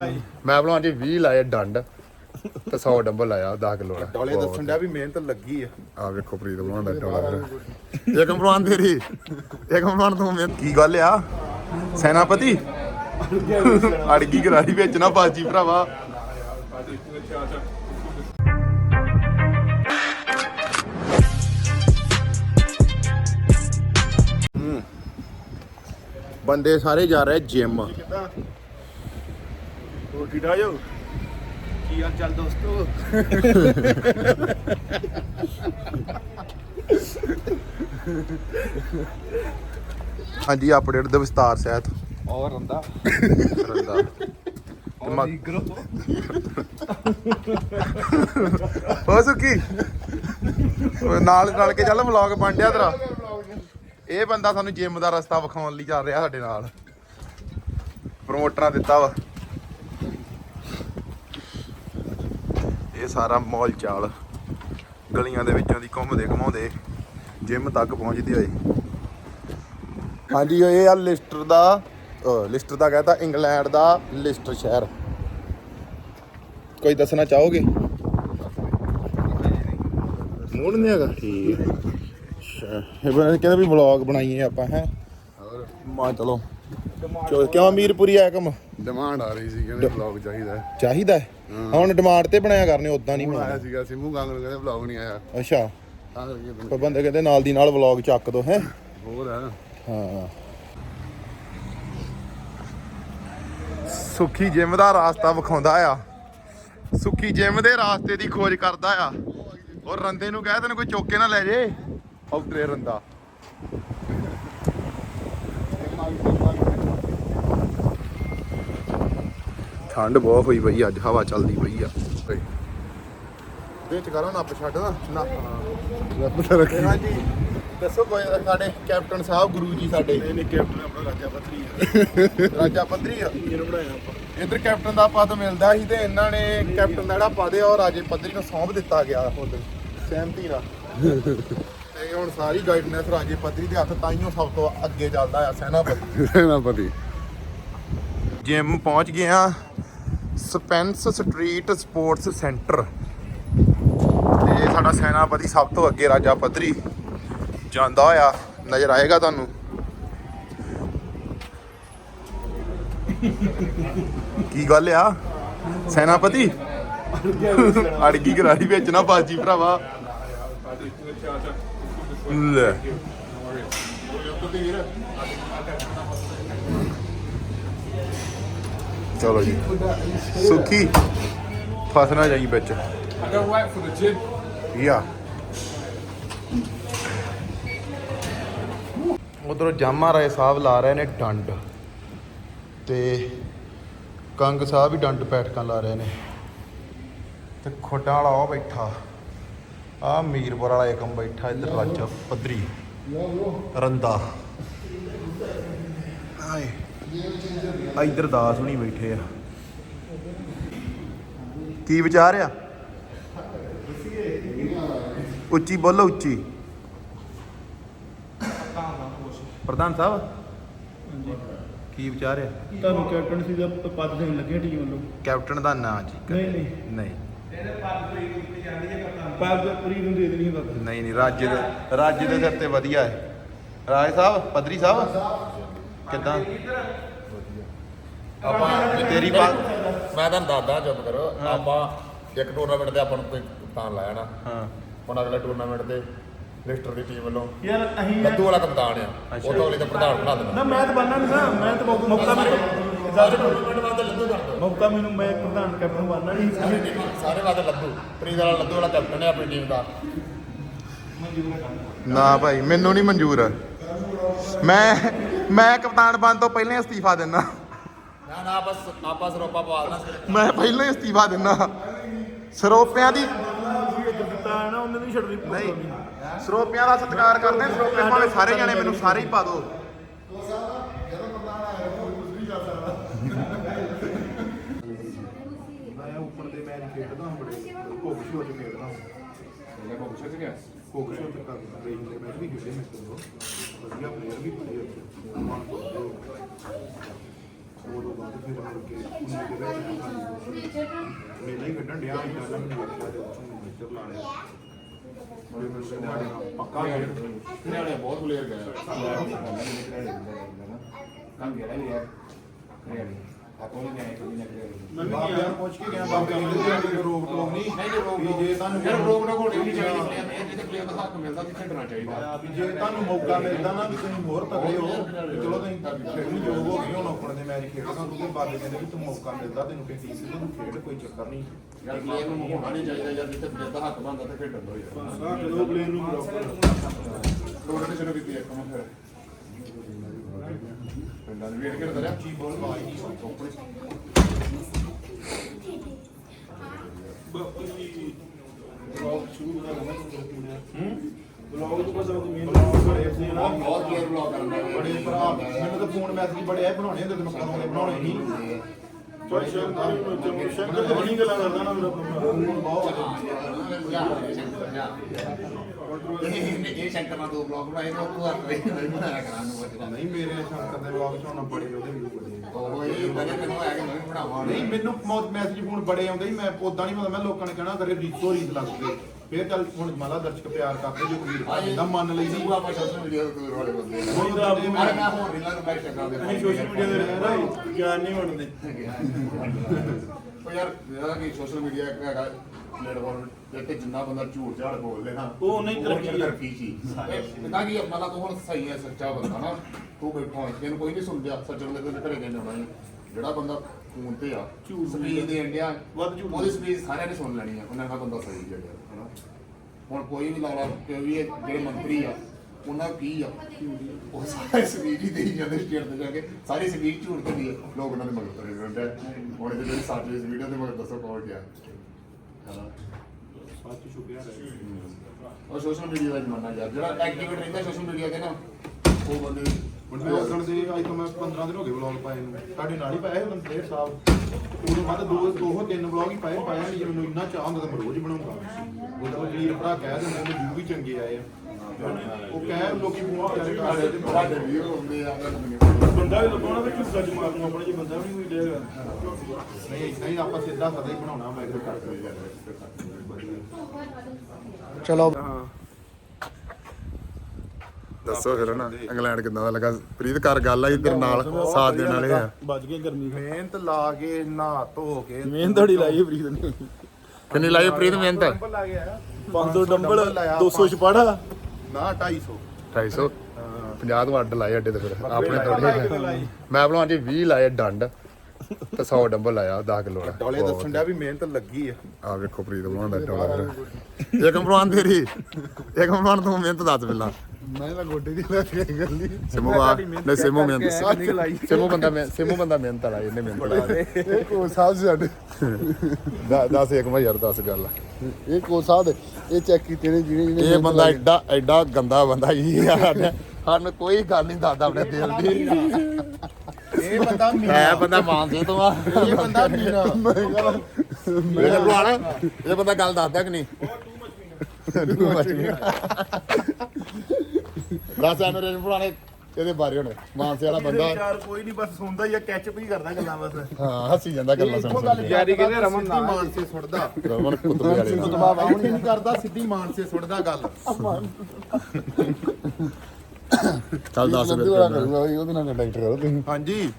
ਮੈਂ ਭਲਵਾਨ ਜੀ 20 ਲਾਏ ਡੰਡ ਤੇ 100 ਡੰਬਲ ਲਾਇਆ 10 ਕਿਲੋ ਦਾ ਡੋਲੇ ਦੱਸਣ ਡਿਆ ਵੀ ਮਿਹਨਤ ਲੱਗੀ ਆ। ਆ ਵੇਖੋ ਪ੍ਰੀਤ ਭਲਵਾਨ ਦਾ ਡੋਲਾ ਫਿਰ ਇੱਕ ਭਲਵਾਨ ਤੇਰੀ ਇੱਕ ਭਲਵਾਨ ਤੂੰ ਮੈਂ ਕੀ ਗੱਲ ਆ? ਸੈਨਾਪਤੀ? ਅੜਗੀ ਗਰਾਰੀ ਵਿੱਚ ਨਾ ਬਾਜੀ ਭਰਾਵਾ। ਬੰਦੇ ਸਾਰੇ ਜਾ ਰਹੇ ਜਿਮ। ਹੋਰ ਠੀਕ ਠਾਕ ਜੋ ਕੀ ਹਾਲ ਚਾਲ ਦੋਸਤੋ? ਹਾਂਜੀ ਅਪਡੇਟ ਦੇ ਵਿਸਤਾਰ ਸਹਿਤ। ਔਰ ਰੰਦਾ ਰੰਦਾ ਈਗਰੋ ਹੋ ਸੁੱਕੀ ਓਏ ਨਾਲ ਰਲ ਕੇ ਚੱਲ ਵਲੌਗ ਬਣ ਡਿਆ ਤੇਰਾ। ਇਹ ਬੰਦਾ ਸਾਨੂੰ ਜਿਮ ਦਾ ਰਸਤਾ ਵਿਖਾਉਣ ਲਈ ਚੱਲ ਰਿਹਾ ਸਾਡੇ ਨਾਲ। ਪ੍ਰਮੋਟਰਾਂ ਦਿੱਤਾ ਵਾ। ਇਹ ਸਾਰਾ ਮੌਲ ਚਾਲ। ਗਲੀਆਂ ਦੇ ਵਿੱਚੋਂ ਦੀ ਘੁੰਮਦੇ ਘਮਾਉਂਦੇ ਜਿਮ ਤੱਕ ਪਹੁੰਚਦੇ ਹੋਏ। ਹਾਂਜੀ ਇਹ ਆ ਲਿਸਟਰ ਦਾ ਲਿਸਟਰ ਦਾ ਕਹਤਾ ਇੰਗਲੈਂਡ ਦਾ ਲਿਸਟਰ ਸ਼ਹਿਰ। ਕੋਈ ਦੱਸਣਾ ਚਾਹੋਗੇ? ਮੂਡ ਨਹੀਂ ਹੈਗਾ? ਠੀਕ। ਅੱਛਾ। ਇਹ ਕਹਿੰਦੇ ਵੀ ਵਲੌਗ ਬਣਾਈਏ ਆਪਾਂ ਹੈ? ਮਾ ਚਲੋ। ਚਲੋ ਕਿਉਂ ਅਮੀਰਪੁਰੀ ਆਇਆ ਕੰਮ? ਡਿਮਾਂਡ ਆ ਰਹੀ ਸੀ ਕਹਿੰਦੇ ਵਲੌਗ ਚਾਹੀਦਾ ਹੈ। ਚਾਹੀਦਾ ਹੈ? ਹੁਣ ਡਿਮਾਂਡ ਤੇ ਬਣਾਇਆ ਕਰਨੇ ਉਦਾਂ ਨਹੀਂ ਆਇਆ ਬਣਾਇਆ ਸੀਗਾ ਸਿੰਮੂ ਗਾਂਗ ਨੂੰ ਕਹਿੰਦੇ ਵਲੌਗ ਨਹੀਂ ਆਇਆ। ਅੱਛਾ। ਤਾਂ ਕਰਕੇ ਬੰਦੇ- ਪਰ ਬੰਦੇ ਕਹਿੰਦੇ ਨਾਲ ਦੀ ਨਾਲ ਵਲੌਗ ਚੱਕ ਦੋ ਹੈ? ਹੋਰ ਹੈ ਹਾਂ। ਸੁੱਖੀ ਜਿਮ ਦਾ ਰਾਸਤਾ ਵਿਖਾਉਂਦਾ ਆ। ਸੁੱਖੀ ਜਿਮ ਦੇ ਰਾਸਤੇ ਦੀ ਖੋਜ ਕਰਦਾ ਆ। ਔਰ ਰੰਦੇ ਨੂੰ ਕਹਿ ਤੈਨੂੰ ਕੋਈ ਚੁੱਕ ਕੇ ਨਾ ਲੈ ਜੇ? ਉਤਰੇ ਰੰਦਾ। ਠੰਡ ਬਹੁਤ ਹੋਈ ਪਈ ਅੱਜ ਹਵਾ ਚੱਲਦੀ ਪਈ ਆ। ਵਿੱਚ ਕਰੋ ਨੱਪ ਛੱਡ ਨਾ। ਨਾ। ਰੱਬ ਤਾਂ ਰੱਖੀ। ਹਾਂਜੀ। ਦੱਸੋ ਕੋਈ ਸਾਡੇ ਕੈਪਟਨ ਸਾਹਿਬ ਗੁਰੂ ਜੀ ਸਾਡੇ। ਇਹ ਨੇ ਕੈਪਟਨ ਆਪਣਾ ਰਾਜਾ ਪੱਤਰੀ ਆ। ਰਾਜਾ ਪੱਧਰੀ ਆ। ਇਹਨੂੰ ਬਣਾਇਆ ਆਪਾਂ। ਇੱਧਰ ਕੈਪਟਨ ਦਾ ਪਦ ਮਿਲਦਾ ਸੀ ਤੇ ਇਹਨਾਂ ਨੇ ਕੈਪਟਨ ਦਾ ਜਿਹੜਾ ਪਦ ਆ ਉਹ ਰਾਜੇ ਪੱਧਰੀ ਨੂੰ ਸੌਂਪ ਦਿੱਤਾ ਗਿਆ। ਹੁਣ ਸਹਿਮਤੀ ਨਾਲ। ਤੇ ਹੁਣ ਸਾਰੀ ਗਾਈਡਨੈਸ ਰਾਜੇ ਪੱਧਰੀ ਦੇ ਹੱਥ ਤਾਈਓ ਸਭ ਤੋਂ ਅੱਗੇ ਚੱਲਦਾ ਆ ਸੈਨਾਪਤੀ। ਸੈਨਾਪਤੀ। ਜਿਮ ਪਹੁੰਚ ਗਏ ਆ ਸਪੈਂਸ ਸਟਰੀਟ ਸਪੋਰਟਸ ਸੈਂਟਰ। ਤੇ ਸਾਡਾ ਸੈਨਾਪਤੀ ਸਭ ਤੋਂ ਅੱਗੇ ਰਾਜਾ ਪੱਧਰੀ ਜਾਂਦਾ ਹੋਇਆ ਨਜ਼ਰ ਆਏਗਾ ਤੁਹਾਨੂੰ। ਕੀ ਗੱਲ ਆ? ਸੈਨਾਪਤੀ? ਅੜਗੀ ਗਰਾਰੀ ਵਿੱਚ ਨਾ ਬਾਜੀ ਭਰਾਵਾ। ਲੈ ਚਲੋ ਜੀ। ਸੁਖੀ, ਫਸਣਾ ਜਾਈ ਵਿੱਚ। I go right for the gym. ਯਾ। ਉਧਰੋਂ ਜਾਮਾ ਰਾਏ ਸਾਹਿਬ ਲਾ ਰਹੇ ਨੇ ਡੰਡ। ਤੇ ਕੰਗ ਸਾਹਿਬ ਵੀ ਡੰਡ ਬੈਠਕਾਂ ਲਾ ਰਹੇ ਨੇ। ਤੇ ਖੋਟਾਂ ਵਾਲਾ ਉਹ ਬੈਠਾ। ਆ ਮੀਰਪੁਰ ਵਾਲਾ ਏਕਮ ਬੈਠਾ ਇੱਧਰ ਰਾਜਾ ਪੱਧਰੀ। ਰੰਦਾ। ਹਾਏ। ਆ ਇੱਧਰ ਦਾਸ ਹੁਣੀ ਬੈਠੇ ਆ। ਕੀ ਵਿਚਾਰ ਆ? ਉੱਚੀ ਬੋਲੋ ਉੱਚੀ। ਪ੍ਰਧਾਨ ਸਾਹਿਬ। ਕੀ ਵਿਚਾਰ ਹੈ ਤੁਹਾਨੂੰ ਕੈਪਟਨ ਸੀ ਦਾ ਪਦ ਦੇਣ ਲੱਗੇ ਟੀਮ ਵੱਲੋਂ। ਕੈਪਟਨ ਦਾ ਨਾਂ ਜੀ। ਨਹੀਂ ਨਹੀਂ। ਨਹੀਂ। ਪਦ ਪੂਰੀ ਨੂੰ ਦੇ ਦੇਣੀ ਪਦ ਨਹੀਂ ਨਹੀਂ ਰਾਜ ਦੇ ਰਾਜ ਦੇ ਸਿਰ ਤੇ ਵਧੀਆ ਹੈ। ਰਾਜ ਸਾਹਿਬ ਪਦਰੀ ਸਾਹਿਬ? ਕਿੱਦਾਂ? ਆਪਾਂ ਤੇਰੀ ਬਾਤ ਮੈਂ ਤੁਹਾਨੂੰ ਦੱਸਦਾ ਚੁੱਪ ਕਰੋ। ਆਪਾਂ ਇੱਕ ਟੂਰਨਾਮੈਂਟ ਤੇ ਆਪਾਂ ਨੂੰ ਕੋਈ ਕਪਤਾਨ ਲਾਇਆ ਨਾ ਹਾਂ। ਹੁਣ ਅਗਲੇ ਟੂਰਨਾਮੈਂਟ ਤੇ ਲਿਸਟਰ ਦੀ ਟੀਮ ਵੱਲੋਂ ਯਾਰ ਅਸੀਂ ਲੱਦੂ ਵਾਲਾ ਕਪਤਾਨ ਆ। ਉਹ ਤੋਂ ਅਗਲੇ ਤੇ ਪ੍ਰਧਾਨ ਬਣਾ ਦੇਣਾ। ਨਾ ਮੈਂ ਤਾਂ ਨਹੀਂ ਨਾ ਮੈਂ ਤਾਂ ਮੌ- ਮੌਕਾ ਮੈਨੂੰ ਟੂਰਨਾਮੈਂਟ ਵਾਸਤੇ ਲੱਦੂ ਕਰ ਦਿਓ ਮੌਕਾ ਮੈਨੂੰ ਮੈਂ ਪ੍ਰਧਾਨ ਕੈਪਟਨ ਬਣਨਾ ਨਹੀਂ ਸਾਰੀ ਟੀਮ ਸਾਰੇ ਵਾਸਤੇ ਲੱਦੂ ਪ੍ਰੀਤ ਵਾਲਾ ਲੱਦੂ ਵਾਲਾ ਕੈਪਟਨ ਹੈ ਆਪਣੀ ਟੀਮ ਦਾ। ਨਾ ਭਾਈ ਮੈਨੂੰ ਨਹੀਂ ਮਨਜ਼ੂਰ। ਮੈਂ ਮੈਂ ਕਪਤਾਨ ਬਣ ਤੋਂ ਪਹਿਲਾਂ ਹੀ ਅਸਤੀਫਾ ਦਿੰਦਾ। ਨਾ ਨਾ ਆਪਸ ਆਪਸ ਰੋਪਾ ਪਵਾ ਦੇਣਾ ਮੈਂ ਪਹਿਲਾਂ ਹੀ ਅਸਤੀਫਾ ਦਿੰਦਾ। ਸਰੋਪਿਆਂ ਦੀ ਉਹਨੇ ਛੱਡਣੀ ਨਹੀਂ ਸਰੋਪਿਆਂ ਦਾ ਸਤਿਕਾਰ ਕਰਦੇ ਸਰੋਪੇ ਭਾਵੇਂ ਸਾਰੇ ਜਾਣੇ ਮੈਨੂੰ ਸਾਰੇ ਹੀ ਪਾ ਦਿਓ ਮੈਂ ਖੇਡਦਾ ਬੜੇ ਕੋਕ ਸ਼ੋ ਚ ਖੇਡਦਾ Level up, check again. ਕੋਕ ਸ਼ੋ? ਚ ਕਰਦਾ ਰੇਂਜ ਦੇ ਮੈਚ ਵੀ ਖੇਡੇ ਮੈਂ ਤੋਂ ਵਧੀਆ ਪਲੇਅਰ ਵੀ ਪਲੇ ਉਦੋਂ ਬਾਅਦ ਫਿਰ ਮੁੜ ਕੇ ਉਹਨੇ ਦੇ ਵਿੱਚ ਮੇਲਾ ਹੀ ਕੱਢਣ ਡਿਆ ਸੀ ਪਹਿਲਾਂ ਮੈਨੂੰ ਵੇਖਿਆ ਤੇ ਮੈਨੂੰ ਇੱਧਰ ਲਾ ਲਿਆ। ਫਿਰ ਮੈਨੂੰ ਕਹਿੰਦੇ ਪੱਕਾ ਖੇਡ। ਬਹੁਤ ਪਲੇਅਰ ਗਏ ਕੰਮ ਗਿਆ ਨਹੀਂ ਯਾਰ ਆਪੋ ਨੇ ਆਏ ਕੋਈ ਨਾ ਕਰੇ ਮੈਂ ਵੀ ਗਿਆ ਪੁੱਛ ਕੇ ਗਿਆ ਬਾਬੇ ਨੇ ਕੋਈ ਰੋਕ ਟੋਕ ਨਹੀਂ ਨਹੀਂ ਜੇ ਰੋਕ ਵੀ ਜੇ ਤੁਹਾਨੂੰ ਯਾਰ ਰੋਕ ਟੋਕ ਹੋਣੀ ਨਹੀਂ ਚਾਹੀਦੀ ਪਲੇਅਰ ਨੇ ਜਿੱਥੇ ਪਲੇਅਰ ਦਾ ਹੱਕ ਮਿਲਦਾ ਉੱਥੇ ਖੇਡਣਾ ਚਾਹੀਦਾ ਵੀ ਜੇ ਤੁਹਾਨੂੰ ਮੌਕਾ ਮਿਲਦਾ ਨਾ ਵੀ ਤੁਸੀਂ ਹੋਰ ਤਗੜੇ ਹੋ ਤੇ ਚਲੋ ਤੁਸੀਂ ਖੇਡਣ ਯੋਗ ਹੋ ਗਏ ਹੁਣ ਓਪਨ ਦੇ ਮੈਚ ਖੇਡਣਾ ਕਿਉਂਕਿ ਬਾਬੇ ਕਹਿੰਦੇ ਕਿ ਤੂੰ ਮੌਕਾ ਮਿਲਦਾ ਤੈਨੂੰ ਕਿਸੇ ਦੀ ਤੂੰ ਖੇਡ ਕੋਈ ਚੱਕਰ ਨਹੀਂ ਯਾਰ ਪਲੇਅਰ ਨੂੰ ਹੋਣਾ ਨਹੀਂ ਚਾਹੀਦਾ ਯਾਰ ਜਿੱਥੇ ਪਲੇਅਰ ਦਾ ਹੱਕ ਬਣਦਾ ਤੇ ਖੇਡਣ ਦੋ ਯਾਰ ਜਦੋਂ ਪਲੇਅਰ ਨੂੰ ਲੋਕਾਂ ਨੇ ਸ਼ੁਰੂ ਕੀਤੀ ਇੱਕ ਕੰਮ ਫਿਰ ਪਿੰਡਾਂ ਦੇ ਵੇਟ ਕਰਦਾ ਰਿਹਾ ਜੀ ਬੋਲ ਬਾਈ ਨਹੀਂ ਬਲੌਗ ਤੋਂ ਬਸ ਉਹ ਮੇਨ ਬਹੁਤ ਬਹੁਤ ਪਲੇਅਰ ਬਲੌਗ ਕਰਦਾ ਬੜੇ ਭਰਾ ਮੈਨੂੰ ਤਾਂ ਫੋਨ ਮੈਸੇਜ ਬੜੇ ਆਏ ਬਣਾਉਣੇ ਹੁੰਦੇ ਤੇ ਮੈਂ ਕਦੋਂ ਬਣਾਉਣੇ ਨਹੀਂ ਚਲ ਸ਼ੰਕਰ ਸ਼ੰਕਰ ਤੇ ਬਣੀ ਗੱਲਾਂ ਕਰਦਾ ਨਾ ਮੇਰਾ ਫੋਨ ਬਹੁਤ ਇਹ ਇਹ ਸ਼ੰਕਰ ਨਾਲ ਦੋ ਬਲੌਗ ਬਣਾਏ ਨੇ ਉਹ ਤੂੰ ਆਪੇ ਨਹੀਂ ਬਣਾਇਆ ਕਰਾਂਗਾ ਬਚਦਾ ਨਹੀਂ ਮੇਰੇ ਸ਼ੰਕਰ ਦੇ ਵਲੌਗ ਚ ਹੁਣ ਬੜੇ ਉਹਦੇ ਵੀ ਬੜੇ ਉਹ ਇਹ ਕਦੇ ਮੈਨੂੰ ਆਇਆ ਕਿ ਮੈਂ ਵੀ ਬਣਾਵਾਂ ਨਹੀਂ ਮੈਨੂੰ ਬਹੁਤ ਮੈਸੇਜ ਫੋਨ ਬੜੇ ਆਉਂਦੇ ਸੀ ਮੈਂ ਉਦਾਂ ਨਹੀਂ ਪਤਾ ਮੈਂ ਲੋਕਾਂ ਨੇ ਕਹਿਣਾ ਕਰੇ ਰੀਤੋ ਰੀਤ ਲੱਗਦੇ ਫੇਰ ਚੱਲ ਹੁਣ ਮਾਲਾ ਦਰਸ਼ਕ ਪਿਆਰ ਕਰਦੇ ਜੋ ਵੀਰ ਭਰਾ ਜਿੱਦਾਂ ਮੰਨ ਲਈ ਦੀ ਤੂੰ ਆਪਾਂ ਸੋਸ਼ਲ ਮੀਡੀਆ ਤੇ ਦੂਰ ਵਾਲੇ ਬੰਦੇ ਨੇ ਕੋਈ ਤਾਂ ਆਪਣੇ ਮੈਂ ਹੋਰ ਰੀਲਾਂ ਨੂੰ ਬੈਠ ਸਕਦਾ ਅਸੀਂ ਸੋਸ਼ਲ ਮੀਡੀਆ ਦੇ ਰਹਿੰਦਾ ਗਿਆਨ ਨਹੀਂ ਵੰਡਦੇ ਉਹ ਯਾਰ ਜਿਹੜਾ ਕਿ ਸੋਸ਼ਲ ਮੀਡੀਆ ਇੱਕ ਹੈਗਾ ਪਲੇਟਫਾਰਮ ਤੇ ਜਿੰਨਾ ਬੰਦਾ ਝੂਠ ਝਾੜ ਬੋਲ ਲੈਣਾ ਉਹ ਨਹੀਂ ਤਰੱਕੀ ਹੈ। ਤਰੱਕੀ ਸੀ ਤਾਂ ਕਿ ਮਤਲਬ ਤੂੰ ਹੁਣ ਸਹੀ ਹੈ ਸੱਚਾ ਬੰਦਾ ਨਾ ਤੂੰ ਬੈਠਾ ਤੈਨੂੰ ਕੋਈ ਨਹੀਂ ਸੁਣਦਾ ਸੱਚ ਬੰਦੇ ਤੇ ਘਰੇ ਕਹਿੰਦੇ ਹੋਣਾ ਜਿਹੜਾ ਬੰਦਾ ਫੋਨ ਤੇ ਆ ਝੂਠ ਸਪੀਚ ਦੇ ਇੰਡੀਆ ਵੱਧ ਝੂਠ ਉਹਦੀ ਸਪੀਚ ਸਾਰਿਆਂ ਨੇ ਸੁਣ ਲੈਣੀ ਆ ਉਹਨਾਂ ਦਾ ਬੰਦਾ ਸਹੀ ਹੈ ਹਨਾ? ਹੁਣ ਕੋਈ ਵੀ ਲਾ ਲਾ ਕਿ ਵੀ ਇਹ ਜਿਹੜੇ ਮੰਤਰੀ ਆ ਉਹਨਾਂ ਕੀ ਆ? ਉਹ ਸਾਰੇ ਸਪੀਚ ਹੀ ਦੇਈ ਜਾਂਦੇ ਸਟੇਟ ਤੇ ਜਾ ਕੇ ਸਾਰੀ ਸਪੀਚ ਝੂਠ ਤੇ ਦੀ ਲੋਕ ਉਹਨਾਂ ਦੇ ਮਗਰ ਤੁਰੇ ਰਹਿੰਦੇ ਆ। ਹੁਣ ਇਹਦੇ ਇਸ ਵੀਡੀਓ ਦੇ ਮਗਰ ਦੱਸੋ ਕੌਣ ਗਿਆ? ਹਨਾ? ਸੱਚ ਛੁਪਿਆ ਰਹੇ ਉਹ ਸੋਸ਼ਲ ਮੀਡੀਆ ਦਾ ਜ਼ਮਾਨਾ ਯਾਰ ਜਿਹੜਾ ਐਕਟੀਵੇਟ ਰਹਿੰਦਾ ਸੋਸ਼ਲ ਮੀਡੀਆ ਤੇ ਨਾ ਉਹ ਬੰਦੇ ਹੁਣ ਮੈਂ ਉਦੋਂ ਦੇ ਅੱਜ ਤੋਂ ਮੈਂ 15 ਦਿਨ ਹੋ ਗਏ ਵਲੌਗ ਪਾਏ ਨੂੰ ਤੁਹਾਡੇ ਨਾਲ ਹੀ ਪਾਇਆ ਸੀ ਬੰਦੇ ਸਾਹਿਬ ਉਦੋਂ ਬਾਅਦ ਦੋ ਦੋ ਤਿੰਨ ਵਲੌਗ ਹੀ ਪਾਏ ਪਾਇਆ ਨਹੀਂ ਮੈਨੂੰ ਇੰਨਾ ਚਾਹ ਹੁੰਦਾ ਤਾਂ ਮੈਂ ਰੋਜ਼ ਬਣਾਉਂਗਾ ਉਹਦਾ ਉਹ ਵੀਰ ਭਰਾ ਕਹਿ ਦਿੰਦੇ ਨੇ ਵੀਊ ਵੀ ਚੰਗੇ ਆਏ ਆ ਉਹ ਕਹਿ ਲੋਕੀ ਫੋਨ ਕਰ ਕਰਦੇ ਤੇ ਸਾਡੇ ਵੀਰ ਹੁੰਦੇ ਆ ਬੰਦਾ ਵੀ ਲੱਭਣਾ ਤੇ ਕਿਸ ਗੱਜ ਮਾਰਨ ਨੂੰ ਆਪਣੇ ਜੇ ਬੰਦਾ ਵੀ ਨਹੀਂ ਡੇਗਾ ਨਹੀਂ ਇਦਾਂ ਹੀ ਆਪਾਂ ਸਿੱਧਾ ਸਦਾ ਹੀ ਬਣਾਉਣਾ ਮੈਂ ਕਿਹਾ ਕਰ ਚਲੋ। ਦੱਸੋ ਫਿਰ ਨਾ ਇੰਗਲੈਂਡ ਕਿੱਦਾਂ ਦਾ ਲੱਗਾ? ਪ੍ਰੀਤ ਕਰ ਗੱਲ ਆ ਤੇਰੇ ਨਾਲ ਸਾਥ ਦੇਣ ਵਾਲੇ ਆ। ਵੱਜ ਗਏ ਗਰਮੀ ਮਿਹਨਤ ਲਾ ਕੇ ਨਹਾ ਧੋ ਕੇ ਮਿਹਨਤ ਬੜੀ ਲਾਈ ਫਰੀਦ ਨੇ। ਕਿੰਨੀ ਲਾਈ ਪ੍ਰੀਤ ਮਿਹਨਤ? 500 ਡੰਬਲ 200 ਛਪਾੜਾ। ਨਾ 250 250 50 ਤੋਂ ਅੱਡ ਲਾਏ ਅੱਡੇ ਤੇ ਫਿਰ। ਆਪਣੇ ਥੋੜੇ ਮੈਂ ਭਲਵਾਨ ਜੀ 20 ਲਾਏ ਡੰਡ। ਤੇ 100 ਡੰਬਲ ਲਾਇਆ 10 ਕਿਲੋ ਦਾ। ਡੋਲੇ ਦੱਸਣ ਡਿਆ ਵੀ ਮਿਹਨਤ ਲੱਗੀ ਆ। ਆ ਵੇਖੋ ਪ੍ਰੀਤ ਭਲਵਾਨ ਦਾ ਡੋਲਾ ਇੱਕ ਭਲਵਾਨ ਤੇਰੀ ਇੱਕ ਭਲਵਾਨ ਤੂੰ ਮਿਹਨਤ ਦੱਸ ਪਹਿਲਾਂ। ਮੈਂ ਤਾਂ ਗੋਡੇ ਦੀ ਲੈ ਕੇ ਗੱਲ। ਨਹੀਂ ਸਿਮੂ ਆ ਨਹੀਂ ਸਿਮੂ ਮਿਹਨਤ ਸਿਮੂ ਬੰਦਾ ਮਿਹਨਤ ਸਿਮੂ ਬੰਦਾ ਮਿਹਨਤ ਵਾਲਾ ਇਹਨੇ ਮਿਹਨਤ ਲਾਈ ਇਹ। ਕੋ ਸਾਹਿਬ ਸਾਡੇ। ਦ- ਦੱਸ ਇੱਕ ਮੈਂ ਯਾਰ ਦੱਸ ਗੱਲ। ਇਹ ਕੋ ਸਾਹਿਬ ਇਹ ਚੈੱਕ ਕੀਤੇ ਨੇ ਜਿਹਨੇ ਜਿਹਨੇ ਇਹ ਬੰਦਾ ਐਡਾ ਐਡਾ ਗੰਦਾ ਬੰਦਾ ਹੀ ਯਾਰ ਸਾਨੂੰ ਕੋਈ ਗੱਲ ਨਹੀਂ ਦੱਸਦਾ ਆਪਣੇ ਦਿਲ ਦੀ। ਇਹ ਬੰਦਾ ਹੈ ਬੰਦਾ ਮਾਨਸੇ ਤੋਂ ਆ। ਇਹ ਬੰਦਾ ਮੀਨਾ। ਮੇਰੇ ਭਲਵਾਨ ਇਹ ਬੰਦਾ ਗੱਲ ਦੱਸਦਾ ਕਿ ਨਹੀਂ? ਤੂੰ ਮੱਚ ਦੱਸ ਐ ਮੇਰੇ ਭਲਵਾਨੇ ਇਹਦੇ ਬਾਰੇ ਹੁਣ ਮਾਨਸੇ ਵਾਲਾ ਬੰਦਾ। ਯਾਰ ਕੋਈ ਨਹੀਂ ਬਸ ਸੁਣਦਾ ਹੀ ਆ ਕੈਚਅਪ ਹੀ ਕਰਦਾ ਗੱਲਾਂ ਬਸ। ਹਾਂ ਹੱਸੀ ਜਾਂਦਾ ਗੱਲਾਂ ਸੁਣ ਸੁਣ ਕੇ। ਯਾਰੀ ਕਹਿੰਦੇ ਰਮਨ ਨਾਲ। ਮਾਨਸੇ ਸੁੱਟਦਾ। ਰਮਨ ਕੁੱਤਬੇ ਵਾਲੇ ਨਾਲ। ਕੁਤਬਾ ਵਾਉਣ ਨਹੀਂ ਕਰਦਾ ਸਿੱਧੀ ਮਾਨਸੇ ਸੁੱਟਦਾ ਗੱਲ। ਚੱਲ ਦੱਸ ਵਾਲਾ ਕਰੂਗਾ ਉਹਦੇ ਨਾਲ ਕੰਟੈਕਟ ਕਰੋ ਤੁਸੀਂ। ਹਾਂਜੀ।